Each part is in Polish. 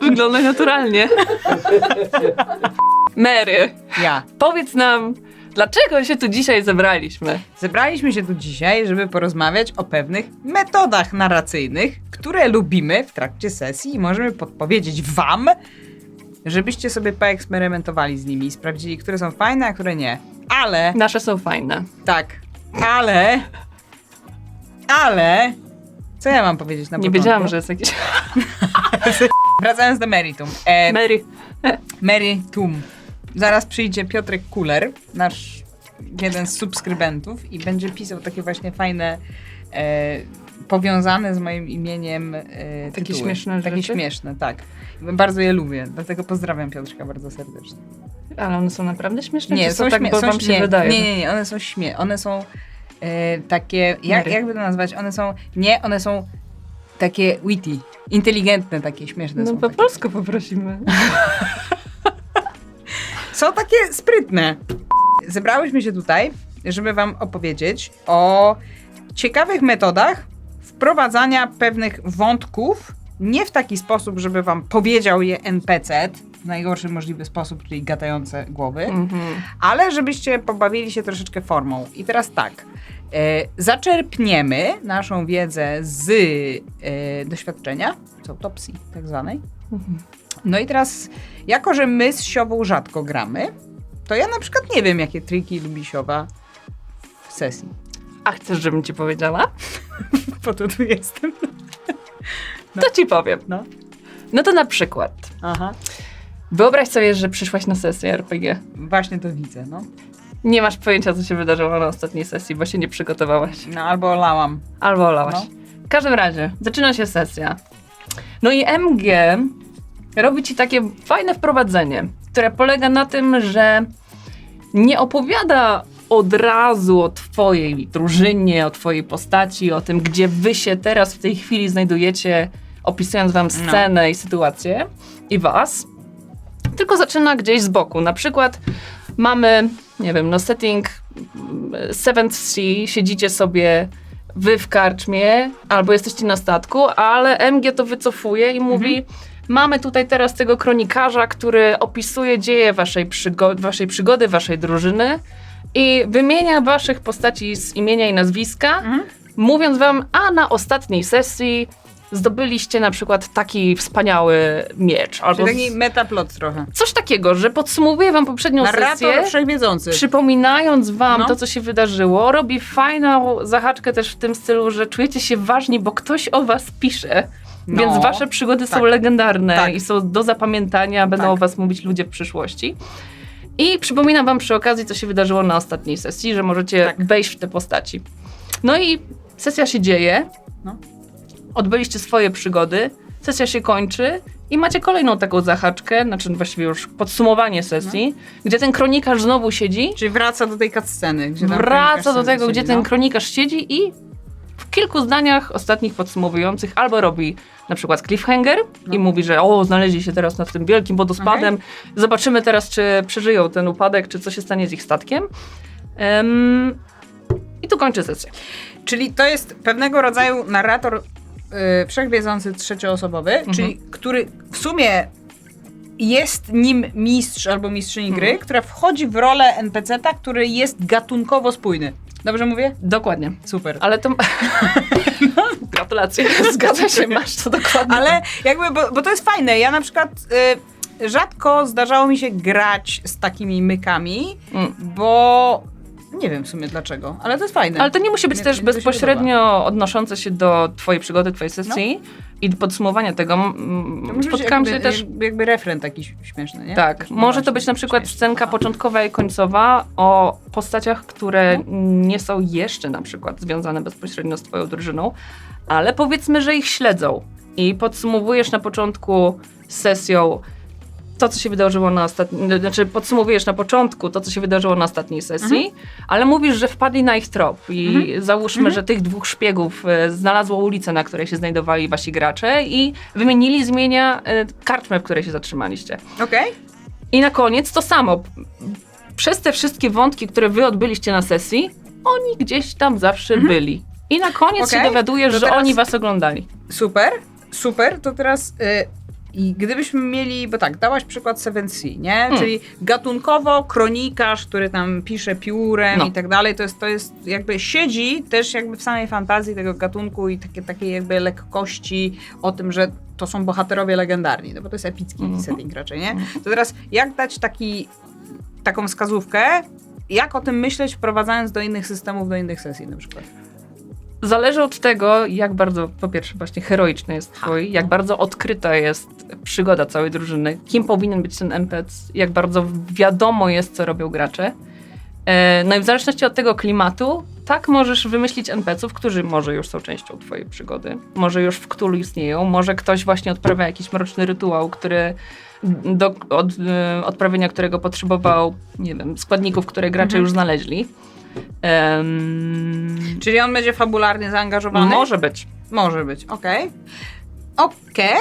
Wygląda naturalnie. Mary, Ja. powiedz nam, dlaczego się tu dzisiaj zebraliśmy? Zebraliśmy się tu dzisiaj, żeby porozmawiać o pewnych metodach narracyjnych, które lubimy w trakcie sesji i możemy podpowiedzieć wam, żebyście sobie poeksperymentowali z nimi i sprawdzili, które są fajne, a które nie. Ale, Nasze są fajne. tak, ale, ale, co ja mam powiedzieć na Nie początku? wiedziałam, że jest jakiś... Wracając do meritum. E, Mary, Meritum. Zaraz przyjdzie Piotrek Kuler, nasz jeden z subskrybentów i będzie pisał takie właśnie fajne, e, powiązane z moim imieniem e, Takie tytuły. śmieszne Takie rzeczy? śmieszne, tak. Bardzo je lubię, dlatego pozdrawiam Piotrka bardzo serdecznie. ale one są naprawdę śmieszne? Nie, czy są, tak, śmie- bo są wam śmie- się wydaje? Nie, nie, nie, one są śmie... One są e, takie, jak, Mary. jakby to nazwać? One są, nie, one są takie witty, inteligentne, takie śmieszne No są. po takie. polsku poprosimy. są takie sprytne. Zebrałyśmy się tutaj, żeby Wam opowiedzieć o ciekawych metodach wprowadzania pewnych wątków, nie w taki sposób, żeby Wam powiedział je NPC w najgorszy możliwy sposób, czyli gatające głowy, Mhm. ale żebyście pobawili się troszeczkę formą. I teraz tak. E, zaczerpniemy naszą wiedzę z e, doświadczenia, z autopsji tak zwanej. Mhm. No i teraz, jako że my z siową rzadko gramy, to ja na przykład nie wiem, jakie triki lubi siowa w sesji. A chcesz, żebym ci powiedziała? Po to tu jestem. To ci powiem. No. No to na przykład, Aha. wyobraź sobie, że przyszłaś na sesję RPG. Właśnie to widzę, no. Nie masz pojęcia, co się wydarzyło na ostatniej sesji, bo się nie przygotowałaś. No albo olałam. Albo olałaś. No. W każdym razie, zaczyna się sesja. No i MG robi ci takie fajne wprowadzenie, które polega na tym, że nie opowiada od razu o twojej drużynie, o twojej postaci, o tym, gdzie wy się teraz w tej chwili znajdujecie, opisując wam scenę i sytuację i was, tylko zaczyna gdzieś z boku. Na przykład mamy, nie wiem, no setting Seventh Sea, siedzicie sobie wy w karczmie, albo jesteście na statku, ale MG to wycofuje i mówi mamy tutaj teraz tego kronikarza, który opisuje dzieje waszej, przygo- waszej przygody, waszej drużyny i wymienia waszych postaci z imienia i nazwiska, Mhm. mówiąc wam, a na ostatniej sesji zdobyliście na przykład taki wspaniały miecz, albo Czyli taki metaplot trochę. coś takiego, że podsumowuje wam poprzednią Narrator sesję, wszechwiedzący. przypominając wam No. to, co się wydarzyło, robi fajną zahaczkę też w tym stylu, że czujecie się ważni, bo ktoś o was pisze. No. Więc wasze przygody są Tak. legendarne Tak. i są do zapamiętania, będą Tak. o was mówić ludzie w przyszłości. I przypominam wam przy okazji, co się wydarzyło na ostatniej sesji, że możecie Tak. wejść w te postaci. No i sesja się dzieje. No. Odbyliście swoje przygody, sesja się kończy i macie kolejną taką zahaczkę, znaczy właściwie już podsumowanie sesji, No. gdzie ten kronikarz znowu siedzi, Czyli wraca do tej cutsceny. Gdzie wraca do tego, siedzi, gdzie ten no. kronikarz siedzi i w kilku zdaniach ostatnich podsumowujących albo robi na przykład cliffhanger i No. mówi, że o, znaleźli się teraz nad tym wielkim wodospadem, zobaczymy teraz, czy przeżyją ten upadek, czy co się stanie z ich statkiem. Em, I tu kończy sesję. Czyli to jest pewnego rodzaju narrator y, wszechwiedzący trzecioosobowy, Mhm. czyli który w sumie jest nim mistrz albo mistrzyni gry, Mhm. która wchodzi w rolę NPC-ta, który jest gatunkowo spójny. Dobrze mówię? Dokładnie. Super. Ale to... Gratulacje. Zgadza się, masz to dokładnie. Ale jakby, bo, bo to jest fajne. Ja na przykład y, rzadko zdarzało mi się grać z takimi mykami, Mm. bo nie wiem w sumie dlaczego, ale to jest fajne. Ale to nie musi być Mnie- też mnie to się bezpośrednio odnoszące się do twojej przygody, twojej sesji i podsumowania tego. M- m- To może być Spotkałam jakby, się też... jakby, jakby refren taki śmieszny, nie? Tak, może to być na przykład śmieszny. scenka początkowa i końcowa o postaciach, które nie są jeszcze na przykład związane bezpośrednio z twoją drużyną, ale powiedzmy, że ich śledzą i podsumowujesz na początku sesją to, co się wydarzyło na ostatniej, znaczy podsumowujesz na początku to, co się wydarzyło na ostatniej sesji, ale mówisz, że wpadli na ich trop i załóżmy, że tych dwóch szpiegów e, znalazło ulicę, na której się znajdowali wasi gracze i wymienili z imienia e, karczmę, w której się zatrzymaliście. Okej? I na koniec to samo. Przez te wszystkie wątki, które wy odbyliście na sesji, oni gdzieś tam zawsze byli. I na koniec Okej, się dowiadujesz, to że teraz- oni was oglądali. Super, super. To teraz y, I gdybyśmy mieli, bo tak, dałaś przykład 7C, nie? Hmm. Czyli gatunkowo kronikarz, który tam pisze piórem No. i tak dalej, to jest, to jest jakby siedzi też jakby w samej fantazji tego gatunku i takie, takiej jakby lekkości o tym, że to są bohaterowie legendarni, no bo to jest epicki Mhm. setting raczej, nie? To teraz jak dać taki, taką wskazówkę, jak o tym myśleć wprowadzając do innych systemów, do innych sesji na przykład? Zależy od tego, jak bardzo, po pierwsze, właśnie heroiczny jest twój, jak bardzo odkryta jest przygoda całej drużyny, kim powinien być ten NPC, jak bardzo wiadomo jest, co robią gracze. E, No i w zależności od tego klimatu, tak możesz wymyślić NPC-ów, którzy może już są częścią twojej przygody, może już w Cthulhu istnieją, może ktoś właśnie odprawia jakiś mroczny rytuał, który do od, e, odprawienia którego potrzebował, nie wiem, składników, które gracze Mhm. już znaleźli. Em, Czyli on będzie fabularnie zaangażowany? może być. Może być, okej. Okej.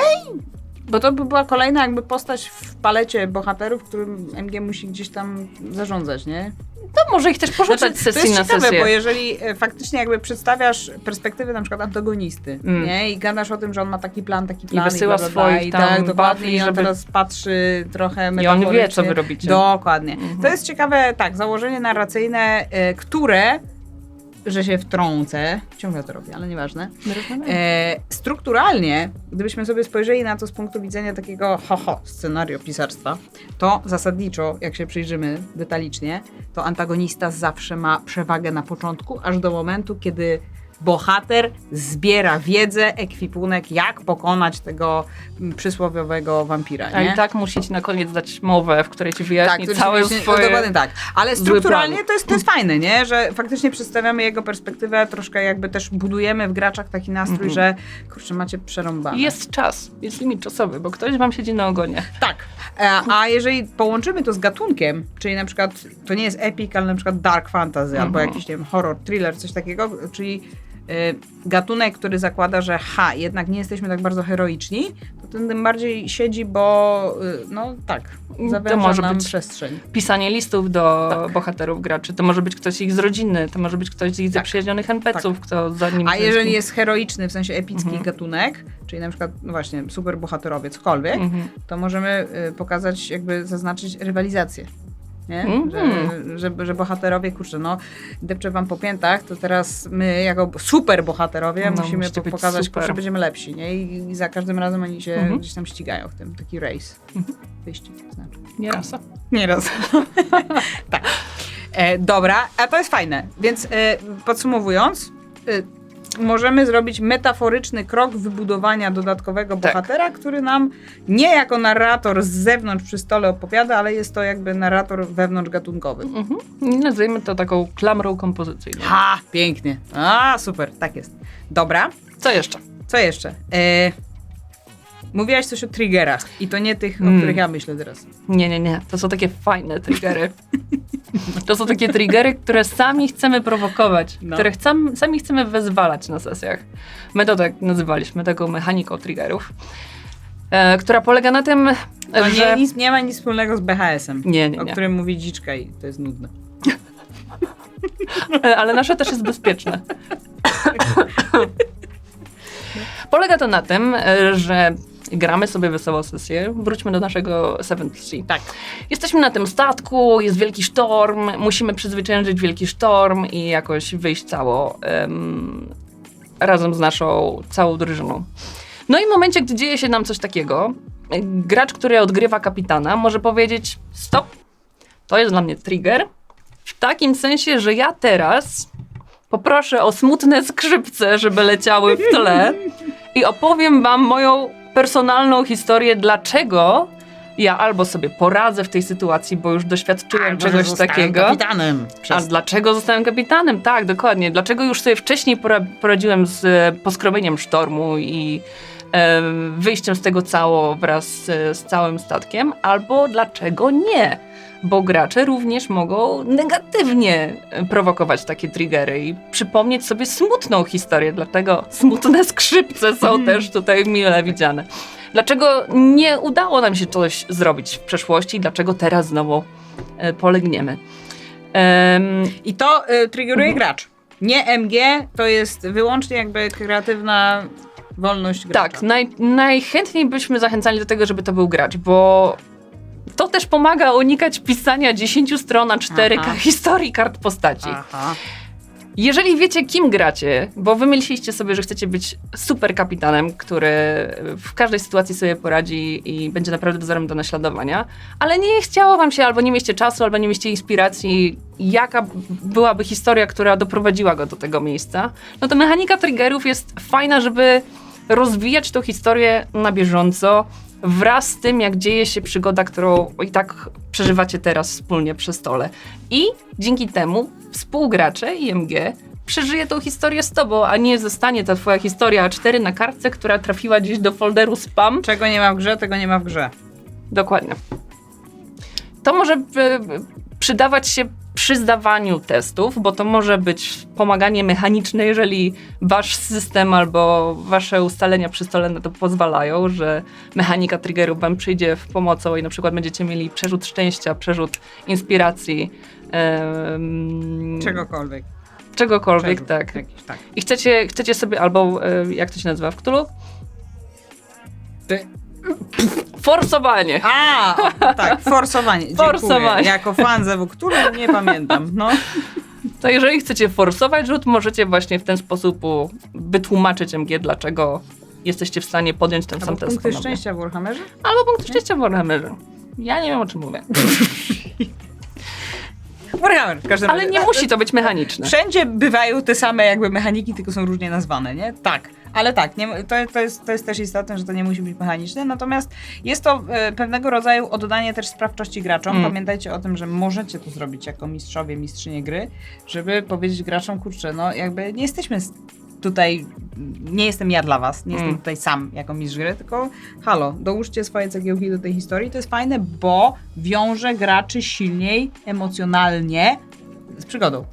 Bo to by była kolejna jakby postać w palecie bohaterów, którym MG musi gdzieś tam zarządzać, nie? To może ich też porzucać Znaczy, z to sesji jest na ciekawe, sesję. bo jeżeli e, faktycznie jakby przedstawiasz perspektywę na przykład antagonisty, Mm. nie? I gadasz o tym, że on ma taki plan, taki plan wysyła bla, bla, bla, swoich i tam tak, dokładnie, buffy, i on żeby- teraz patrzy trochę I on wie, co wy robicie. Dokładnie. Mhm. To jest ciekawe, tak, założenie narracyjne, e, które, że się wtrącę, ciągle to robię, ale nieważne, E, strukturalnie, gdybyśmy sobie spojrzeli na to z punktu widzenia takiego ho-ho scenariopisarstwa, to zasadniczo, jak się przyjrzymy detalicznie, to antagonista zawsze ma przewagę na początku, aż do momentu, kiedy bohater zbiera wiedzę, ekwipunek, jak pokonać tego przysłowiowego wampira. A nie? i tak musicie na koniec dać mowę, w której ci wyjaśni to całe rzeczywiście- swoje... no, Dokładnie tak. Ale strukturalnie to jest, to jest fajne, nie? Że faktycznie przedstawiamy jego perspektywę, troszkę jakby też budujemy w graczach taki nastrój, Mhm. że kurczę, macie przerąbane. Jest czas, jest limit czasowy, bo ktoś wam siedzi na ogonie. Tak. E, A jeżeli połączymy to z gatunkiem, czyli na przykład to nie jest epic, ale na przykład dark fantasy albo Mhm. jakiś, nie wiem, horror, thriller, coś takiego, czyli gatunek, który zakłada, że ha, jednak nie jesteśmy tak bardzo heroiczni, to ten tym bardziej siedzi, bo y, no tak, To może nam być przestrzeń. Pisanie listów do Tak. bohaterów graczy, to może być ktoś ich z rodziny, to może być ktoś z ich zaprzyjaźnionych NPC-ów, kto za nim... A jeżeli jest heroiczny, w sensie epicki Mhm. gatunek, czyli na przykład, no właśnie, superbohaterowie, cokolwiek, Mhm. to możemy y, pokazać, jakby zaznaczyć rywalizację. Nie? Mhm. Że, że, że bohaterowie, kurczę, no depczę wam po piętach, to teraz my jako super bohaterowie No, musimy po, pokazać, super. kurczę, będziemy lepsi, nie? I, I za każdym razem oni się Mhm. gdzieś tam ścigają w tym, taki race. Mhm. Wyścig, znaczy. Nie rasa. Nieraz. tak. E, dobra, a to jest fajne. Więc e, podsumowując, e, możemy zrobić metaforyczny krok wybudowania dodatkowego Tak. bohatera, który nam nie jako narrator z zewnątrz przy stole opowiada, ale jest to jakby narrator wewnątrz gatunkowy. Mhm. I Nazwijmy to taką klamrą kompozycyjną. Ha, pięknie. A, super, tak jest. Dobra, Co jeszcze? co jeszcze? E, mówiłaś coś o triggerach i to nie tych, o Mm. których ja myślę teraz. Nie, nie, nie. To są takie fajne triggery. To są takie triggery, które sami chcemy prowokować, No. które chcem, sami chcemy wezwalać na sesjach. My to tak nazywaliśmy, taką mechaniką triggerów, e, która polega na tym, To że... nie, nic, nie ma nic wspólnego z BHS-em. Nie, nie, o nie. którym mówi dziczka i to jest nudne. E, ale nasze też jest bezpieczne. Polega to na tym, e, że gramy sobie wesołą sesję. Wróćmy do naszego Seventh Sea. Tak. Jesteśmy na tym statku, jest wielki sztorm, musimy przezwyciężyć wielki sztorm i jakoś wyjść cało em, razem z naszą całą drużyną. No i w momencie, gdy dzieje się nam coś takiego, gracz, który odgrywa kapitana, może powiedzieć: Stop, to jest dla mnie trigger. W takim sensie, że ja teraz poproszę o smutne skrzypce, żeby leciały w tle i opowiem wam moją personalną historię, dlaczego ja albo sobie poradzę w tej sytuacji, bo już doświadczyłem czegoś takiego. kapitanem. A Przez... dlaczego zostałem kapitanem? Tak, dokładnie. Dlaczego już sobie wcześniej pora- poradziłem z e, poskrobieniem sztormu i e, wyjściem z tego cało wraz z, z całym statkiem? Albo dlaczego nie? Bo gracze również mogą negatywnie e, prowokować takie triggery i przypomnieć sobie smutną historię, dlatego smutne skrzypce są też tutaj mile widziane. Dlaczego nie udało nam się coś zrobić w przeszłości? Dlaczego teraz znowu e, polegniemy? Em, I to y, triggeruje Mhm. gracz. Nie MG, to jest wyłącznie jakby kreatywna wolność gracza. Tak, naj, najchętniej byśmy zachęcali do tego, żeby to był gracz, bo to też pomaga unikać pisania 10 stron a 4 Aha. historii kart postaci. Aha. Jeżeli wiecie, kim gracie, bo wymyśliliście sobie, że chcecie być super kapitanem, który w każdej sytuacji sobie poradzi i będzie naprawdę wzorem do naśladowania, ale nie chciało wam się, albo nie mieście czasu, albo nie mieście inspiracji, jaka byłaby historia, która doprowadziła go do tego miejsca, no to mechanika triggerów jest fajna, żeby rozwijać tą historię na bieżąco, wraz z tym, jak dzieje się przygoda, którą i tak przeżywacie teraz wspólnie przy stole. I dzięki temu współgracze IMG przeżyje tą historię z tobą, a nie zostanie ta twoja historia A4 na kartce, która trafiła gdzieś do folderu spam. Czego nie ma w grze, tego nie ma w grze. Dokładnie. To może e, przydawać się przy zdawaniu testów, bo to może być pomaganie mechaniczne, jeżeli wasz system albo wasze ustalenia przy stole na to pozwalają, że mechanika triggerów wam przyjdzie w pomocą i na przykład będziecie mieli przerzut szczęścia, przerzut inspiracji, em, Czegokolwiek. czegokolwiek, Przerzut tak. Jakiś, tak. I chcecie, chcecie sobie, albo e, jak to się nazywa w Cthulhu? Ty... Forsowanie. A, o, tak, forsowanie. Dziękuję. Forsowanie. Jako fan zewu, który nie pamiętam. No. To jeżeli chcecie forsować rzut, możecie właśnie w ten sposób wytłumaczyć MG, dlaczego jesteście w stanie podjąć ten sam Albo test. punkty szczęścia w Warhammerze? Albo punkty szczęścia w Warhammerze. Ja nie wiem, o czym mówię. Warhammer w każdym Ale razie. nie musi to być mechaniczne. Wszędzie bywają te same jakby mechaniki, tylko są różnie nazwane, nie? Tak. Ale tak, nie, to, to, jest, to jest też istotne, że to nie musi być mechaniczne, natomiast jest to e, pewnego rodzaju oddanie też sprawczości graczom. Mm. Pamiętajcie o tym, że możecie to zrobić jako mistrzowie, mistrzynie gry, żeby powiedzieć graczom, kurczę, no jakby nie jesteśmy tutaj, nie jestem ja dla was, nie Mm. jestem tutaj sam jako mistrz gry, tylko halo, dołóżcie swoje cegiełki do tej historii. To jest fajne, bo wiąże graczy silniej, emocjonalnie z przygodą.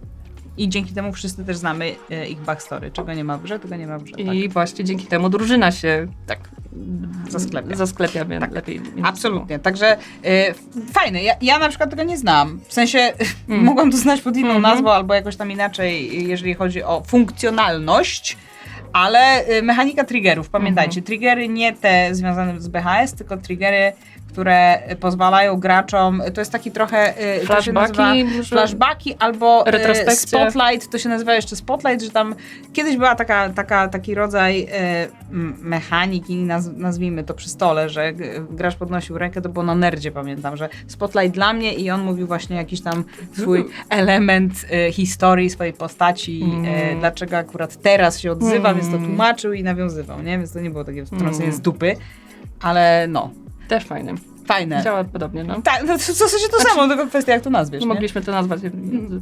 I dzięki temu wszyscy też znamy e, ich backstory. Czego nie ma w grze, tego nie ma w grze. Tak. I właśnie dzięki temu drużyna się tak Zasklepia. zasklepia Tak. lepiej. Absolutnie. Także f- fajne. Ja, ja na przykład tego nie znam. W sensie Mm. mogłam to znać pod inną Mhm. nazwą albo jakoś tam inaczej, jeżeli chodzi o funkcjonalność. Ale e, mechanika triggerów, pamiętajcie, Mhm. triggery nie te związane z BHS, tylko triggery, które pozwalają graczom, to jest taki trochę, nazywa Flashbacki, flashbacki albo Retrospekcje. spotlight, to się nazywa jeszcze spotlight, że tam kiedyś była taka, taka, taki rodzaj m, mechaniki, naz, nazwijmy to przy stole, że gracz podnosił rękę, to było na nerdzie, pamiętam, że spotlight dla mnie i on mówił właśnie jakiś tam swój element historii swojej postaci, Mm. dlaczego akurat teraz się odzywa, Mm. więc to tłumaczył i nawiązywał, nie? Więc to nie było takie wtrącenie Mm. z dupy, ale no, Też fajne. fajne. Działa podobnie, no. Tak, no w zasadzie to samo, tylko kwestia jak to nazwiesz, nie? Mogliśmy to nazwać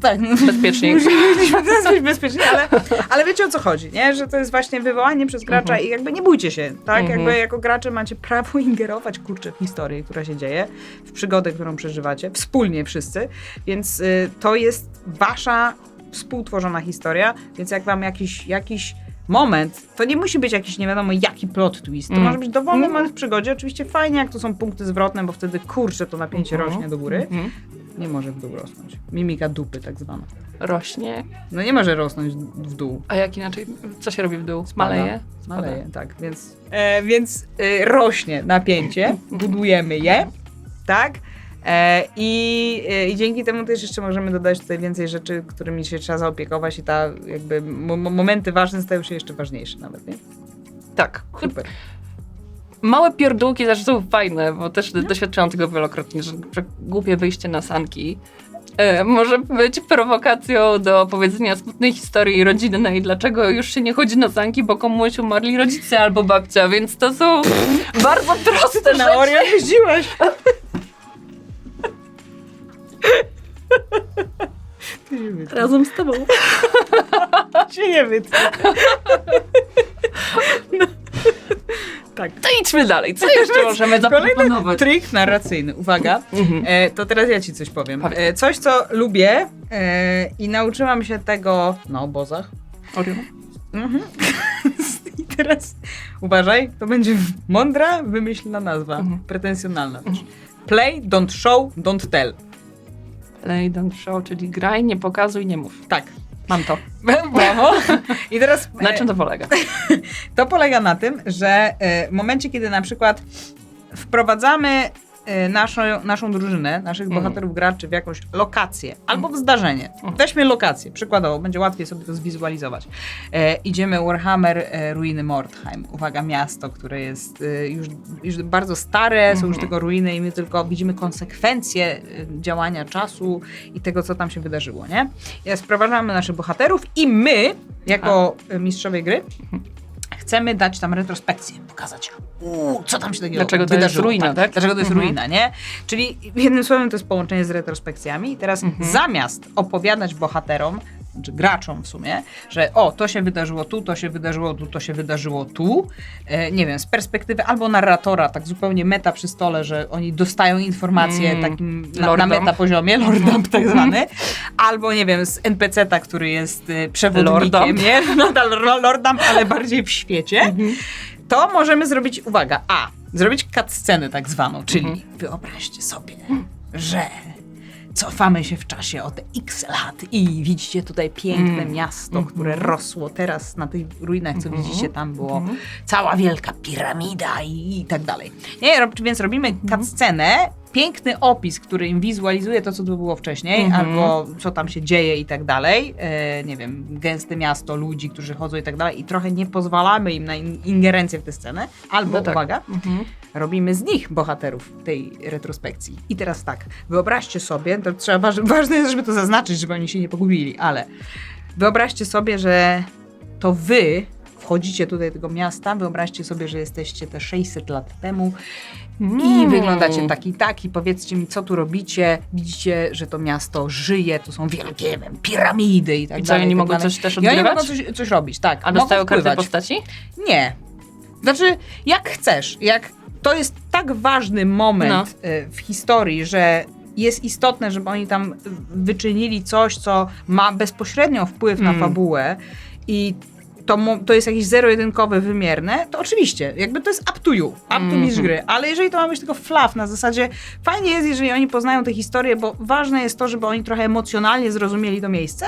Tak, no. bezpiecznie. Mogliśmy to nazwać bezpiecznie, ale, ale wiecie o co chodzi, nie? Że to jest właśnie wywołanie przez gracza Mhm. i jakby nie bójcie się, tak? Mhm. Jakby jako gracze macie prawo ingerować, kurczę, w historię, która się dzieje, w przygodę, którą przeżywacie, wspólnie wszyscy, więc y, to jest wasza współtworzona historia, więc jak wam jakiś, jakiś moment, to nie musi być jakiś nie wiadomo jaki plot twist, to Mm. może być dowolny Mm. moment w przygodzie, oczywiście fajnie jak to są punkty zwrotne, bo wtedy kurczę to napięcie Mhm. rośnie do góry, Mhm. nie może w dół rosnąć. Mimika dupy tak zwana. Rośnie. No nie może rosnąć w dół. A jak inaczej? Co się robi w dół? Spada. Maleje? Maleje, tak. Więc, e, więc e, rośnie napięcie, budujemy je, tak? E, i, e, I dzięki temu też jeszcze możemy dodać tutaj więcej rzeczy, którymi się trzeba zaopiekować i ta jakby mo- mo- momenty ważne stają się jeszcze ważniejsze nawet, nie? Tak. Super. Małe pierdółki zawsze są fajne, bo też doświadczyłam tego wielokrotnie, że, głupie wyjście na sanki e, może być prowokacją do opowiedzenia smutnej historii rodzinnej, dlaczego już się nie chodzi na sanki, bo komuś umarli rodzice albo babcia, więc to są bardzo proste Na rzeczy. Ty. Razem z tobą. się nie wytnę. No. Tak. To idźmy dalej. Co jeszcze możemy Kolejny zaproponować? trik narracyjny. Uwaga. Mhm. E, to teraz ja ci coś powiem. Powiedz. E, coś, co lubię e, i nauczyłam się tego na obozach. Mhm. I teraz uważaj, to będzie mądra, wymyślna nazwa. Mhm. Pretensjonalna też. Play, don't show, don't tell. Play, don't show, czyli graj, nie pokazuj, nie mów. Tak. Mam to. Brawo. I teraz Na e, czym to polega? to polega na tym, że e, w momencie, kiedy na przykład wprowadzamy naszą, naszą drużynę, naszych Mhm. bohaterów graczy w jakąś lokację albo w zdarzenie. Weźmy lokację, przykładowo, będzie łatwiej sobie to zwizualizować. E, idziemy Warhammer e, Ruiny Mordheim. Uwaga, miasto, które jest e, już, już bardzo stare, są już tego ruiny i my tylko widzimy konsekwencje e, działania czasu i tego, co tam się wydarzyło, nie? I sprowadzamy naszych bohaterów i my, jako e, mistrzowie gry, chcemy dać tam retrospekcję, pokazać, uuu, co tam się takiego Dlaczego to jest wydarzyło. ruina, tak? Dlaczego to jest Mhm. ruina, nie? Czyli jednym słowem to jest połączenie z retrospekcjami. I teraz Mhm. zamiast opowiadać bohaterom, czy graczom w sumie, że o, to się wydarzyło tu, to się wydarzyło tu, to się wydarzyło tu, e, nie wiem, z perspektywy albo narratora, tak zupełnie meta przy stole, że oni dostają informacje Mm, takim na, na meta poziomie, lord dump tak zwany, albo nie wiem, z NPC-ta, który jest e, przewodnikiem, nie? Nadal ro- lord dump, ale bardziej w świecie, Mhm. to możemy zrobić, uwaga, a, zrobić cutscenę tak zwaną, czyli Mhm. wyobraźcie sobie, że cofamy się w czasie o te x lat i widzicie tutaj piękne Mm. miasto, Mhm. które rosło teraz na tych ruinach, co Mhm. widzicie, tam było Mhm. cała wielka piramida i, i tak dalej. Nie, więc robimy Mhm. cutscenę, piękny opis, który im wizualizuje to, co tu było wcześniej, Mhm. albo co tam się dzieje i tak dalej. E, nie wiem, gęste miasto, ludzi, którzy chodzą i tak dalej i trochę nie pozwalamy im na in- ingerencję w tę scenę. Albo, No tak. uwaga, Mhm. robimy z nich bohaterów tej retrospekcji. I teraz tak, wyobraźcie sobie, to trzeba, waż, ważne jest, żeby to zaznaczyć, żeby oni się nie pogubili, ale wyobraźcie sobie, że to wy wchodzicie tutaj do tego miasta, wyobraźcie sobie, że jesteście te 600 lat temu i Mm. wyglądacie tak i tak i powiedzcie mi, co tu robicie. Widzicie, że to miasto żyje, tu są wielkie wiem, piramidy i tak I co, dalej. oni tak mogą dalej. coś też I oni odgrywać? mogą coś, coś robić, tak. A mogą dostają wpływać. postaci? Nie. Znaczy, jak chcesz. Jak to jest tak ważny moment No. y, w historii, że jest istotne, żeby oni tam wyczynili coś, co ma bezpośrednio wpływ na Mm. fabułę i to, to jest jakieś zero-jedynkowe, wymierne, to oczywiście, jakby to jest up to you, up to Mhm. mistrz gry. Ale jeżeli to ma być tylko fluff, na zasadzie fajnie jest, jeżeli oni poznają tę historię, bo ważne jest to, żeby oni trochę emocjonalnie zrozumieli to miejsce,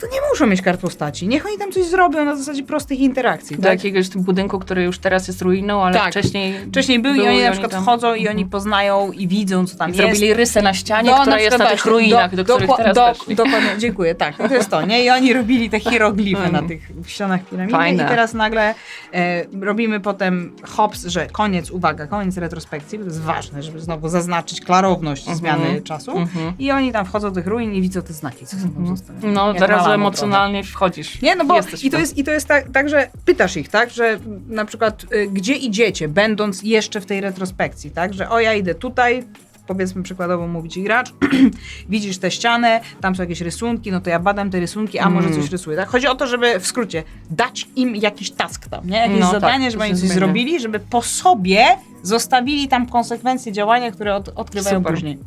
to nie muszą mieć kart postaci. Niech oni tam coś zrobią na zasadzie prostych interakcji. Do tak? jakiegoś budynku, który już teraz jest ruiną, ale Tak. wcześniej Wcześniej był, i oni na przykład tam- wchodzą i oni poznają i widzą, co tam I jest. zrobili rysę na ścianie, No, która jest przykład na tych ruinach, do, których dokła- teraz do, weszli. Dokładnie, dziękuję, tak. To jest to, nie? I oni robili te hieroglify na tych ścianach piramidy Fajne. i teraz nagle e, robimy potem hops, że koniec, uwaga, koniec retrospekcji, bo to jest ważne, żeby znowu zaznaczyć klarowność Mhm. zmiany czasu. Mhm. I oni tam wchodzą do tych ruin i widzą te znaki, co są tam Mhm. zostawione. No, Jak Malano emocjonalnie wchodzisz. nie, no bo Jesteś i to jest, i to jest tak, tak, że pytasz ich, tak, że na przykład y, gdzie idziecie, będąc jeszcze w tej retrospekcji, tak, że o ja idę tutaj, powiedzmy przykładowo mówi ci gracz, widzisz tę ścianę, tam są jakieś rysunki, no to ja badam te rysunki, a może Mm. coś rysuję, tak? Chodzi o to, żeby w skrócie dać im jakiś task tam, nie? Jakieś No tak, zadanie, to żeby oni coś zrobili, żeby po sobie zostawili tam konsekwencje działania, które od, odkrywają Super. później.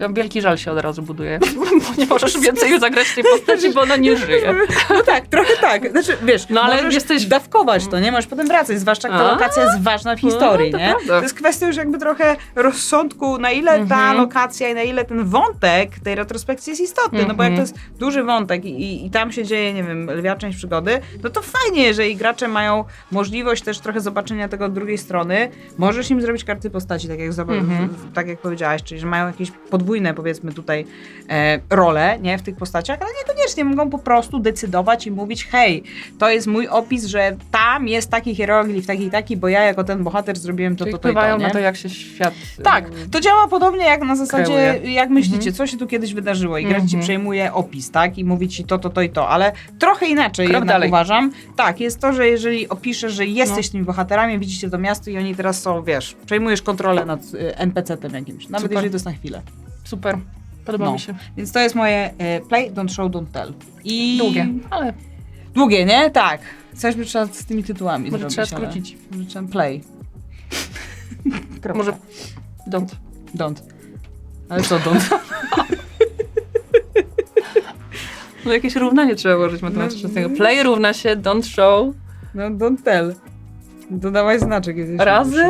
Tam wielki żal się od razu buduje, bo nie możesz więcej zagrać tej postaci, bo ona nie żyje. No tak, trochę tak. Znaczy, wiesz, No, ale możesz jesteś- dawkować to, nie? Możesz potem wracać, zwłaszcza jak ta A? lokacja jest ważna w historii, No, to nie? prawda. To jest kwestia już jakby trochę rozsądku, na ile ta Mhm. lokacja i na ile ten wątek tej retrospekcji jest istotny, no bo jak to Mhm. jest duży wątek i, i, tam się dzieje, nie wiem, lwia część przygody, no to fajnie, jeżeli gracze mają możliwość też trochę zobaczenia tego od drugiej strony, możesz im zrobić karty postaci, tak jak, Mhm. tak jak powiedziałaś, czyli że mają jakieś podwójne, powiedzmy tutaj e, role, nie, w tych postaciach, ale niekoniecznie mogą po prostu decydować i mówić, hej, to jest mój opis, że tam jest taki hieroglif, taki i taki, bo ja jako ten bohater zrobiłem to, Czyli to, to i wpływają to, nie? na to, jak się świat... Tak, to działa podobnie jak na zasadzie, kreuje. jak myślicie, Mhm. co się tu kiedyś wydarzyło i gracz ci Mhm. przejmuje opis, tak, i mówi ci to, to, to i to, ale trochę inaczej Krok jednak dalej. uważam. Tak, jest to, że jeżeli opiszesz, że jesteś No. tymi bohaterami, widzicie to miasto i oni teraz są, wiesz, przejmujesz kontrolę nad y, NPC-tem jakimś, nawet Super. jeżeli to jest na chwilę. Super, podoba No. mi się. Więc to jest moje y, play, don't show, don't tell. I... Długie, ale Długie, nie? Tak. Coś by trzeba z tymi tytułami może zrobić, trzeba ale- skrócić. Może trzeba play. Kropka. Może don't. Don't. Ale co don't? No jakieś równanie trzeba ułożyć matematyczne z tego. No. Play równa się don't show No don't tell. Dodawaj znaczek. Jesteś razy?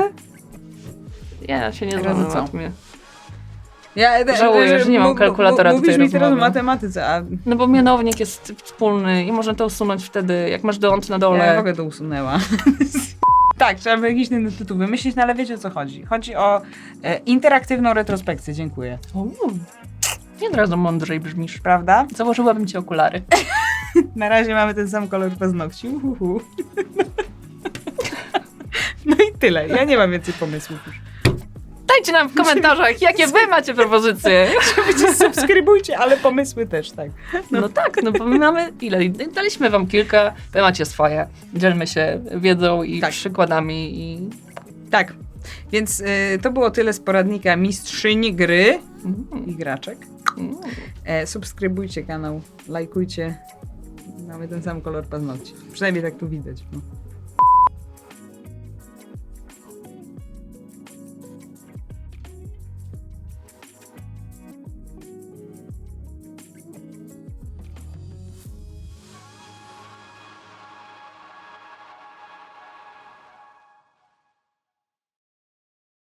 Ja się nie znam Razy na co? matmie. Ja, Żałuję, że nie mam kalkulatora tej mi teraz o matematyce, a No bo mianownik jest wspólny i można to usunąć wtedy, jak masz dąd na ja dole. w ogóle to usunęła. tak, trzeba by jakiś inny tytuł wymyślić, no ale wiecie o co chodzi. Chodzi o e, interaktywną retrospekcję, dziękuję. Uuu, Nie od razu mądrzej brzmisz. Prawda? Założyłabym ci okulary. Na razie mamy ten sam kolor paznokci. Uhuhu. No i tyle. Ja nie mam więcej pomysłów już. Dajcie nam w komentarzach, jakie wy macie propozycje. Oczywiście subskrybujcie, ale pomysły też, tak. No tak, no bo my mamy ile? Daliśmy wam kilka, wy macie swoje. Dzielmy się wiedzą i Tak. przykładami i... Tak. Więc y, to było tyle z poradnika mistrzyni gry Mm, i graczek. mm. E, subskrybujcie kanał, lajkujcie. Mamy ten sam kolor paznokci. Przynajmniej tak tu widać. No.